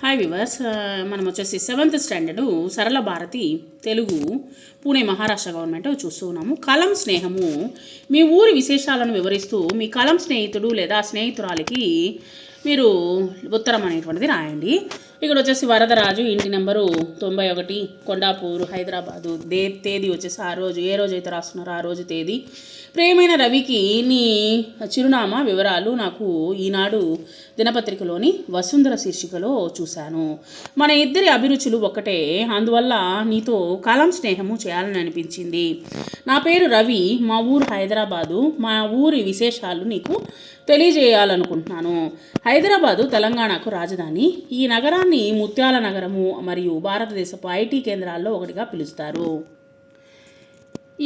Hi viewers మనం వచ్చేసి seventh standard Sarala Bharati Telugu Pune Maharashtra government చూస్తూ ఉన్నాము. కలం స్నేహము మీ ఊరి విశేషాలను వివరిస్తూ మీ కలం స్నేహితుడు లేదా స్నేహితురాలికి మీరు ఉత్తరం అనేటువంటిది రాయండి. ఇక్కడ వచ్చేసి వరదరాజు ఇంటి నెంబరు తొంభై ఒకటి కొండాపూర్ హైదరాబాదు. దే తేదీ వచ్చేసి ఆ రోజు ఏ రోజు అయితే రాస్తున్నారో ఆ రోజు తేదీ. ప్రేమైన రవికి నీ చిరునామా వివరాలు నాకు ఈనాడు దినపత్రికలోని వసుంధర శీర్షికలో చూశాను. మన ఇద్దరి అభిరుచులు ఒకటే అందువల్ల నీతో కాలం స్నేహము చేయాలని అనిపించింది. నా పేరు రవి మా ఊరు హైదరాబాదు. మా ఊరి విశేషాలు నీకు తెలియజేయాలనుకుంటున్నాను. హైదరాబాదు తెలంగాణకు రాజధాని. ఈ నగరాన్ని ముత్యాల నగరము మరియు భారతదేశపు ఐటీ కేంద్రాల్లో ఒకటిగా పిలుస్తారు.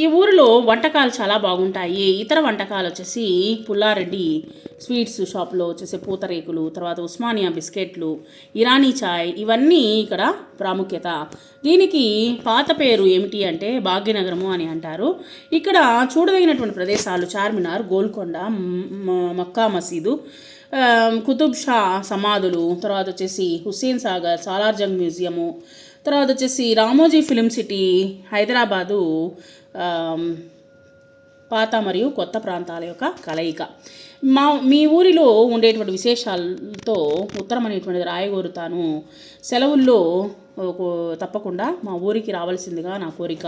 ఈ ఊరిలో వంటకాలు చాలా బాగుంటాయి. ఇతర వంటకాలు వచ్చేసి పుల్లారెడ్డి స్వీట్స్ షాప్లో వచ్చేసి పూతరేకులు తర్వాత ఉస్మానియా బిస్కెట్లు ఇరానీ చాయ్ ఇవన్నీ ఇక్కడ ప్రాముఖ్యత. దీనికి పాత పేరు ఏమిటి అంటే భాగ్యనగరము అని అంటారు. ఇక్కడ చూడదగినటువంటి ప్రదేశాలు చార్మినార్ గోల్కొండ మక్కా మసీదు Um, కుతుబ్ షా సమాధులు తర్వాత వచ్చేసి హుస్సేన్ సాగర్ సాలార్జంగ్ మ్యూజియము తర్వాత వచ్చేసి Ramoji film city Hyderabad um, పాత మరియు కొత్త ప్రాంతాల యొక్క కలయిక. మా మీ ఊరిలో ఉండేటువంటి విశేషాలతో ఉత్తరం అనేటువంటిది రాయగోరుతాను. సెలవుల్లో తప్పకుండా మా ఊరికి రావాల్సిందిగా నా కోరిక.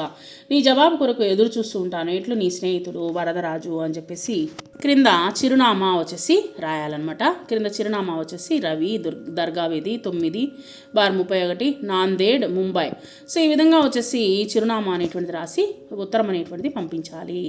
నీ జవాబు కొరకు ఎదురు చూస్తూ ఉంటాను. ఎట్లు నీ స్నేహితుడు వరదరాజు అని చెప్పేసి క్రింద చిరునామా వచ్చేసి రాయాలన్నమాట. క్రింద చిరునామా వచ్చేసి రవి దుర్ దర్గా వీధి తొమ్మిది బార్ ముప్పై ఒకటి నాందేడ్ ముంబై. సో ఈ విధంగా వచ్చేసి చిరునామా అనేటువంటిది రాసి ఉత్తరం అనేటువంటిది పంపించాలి.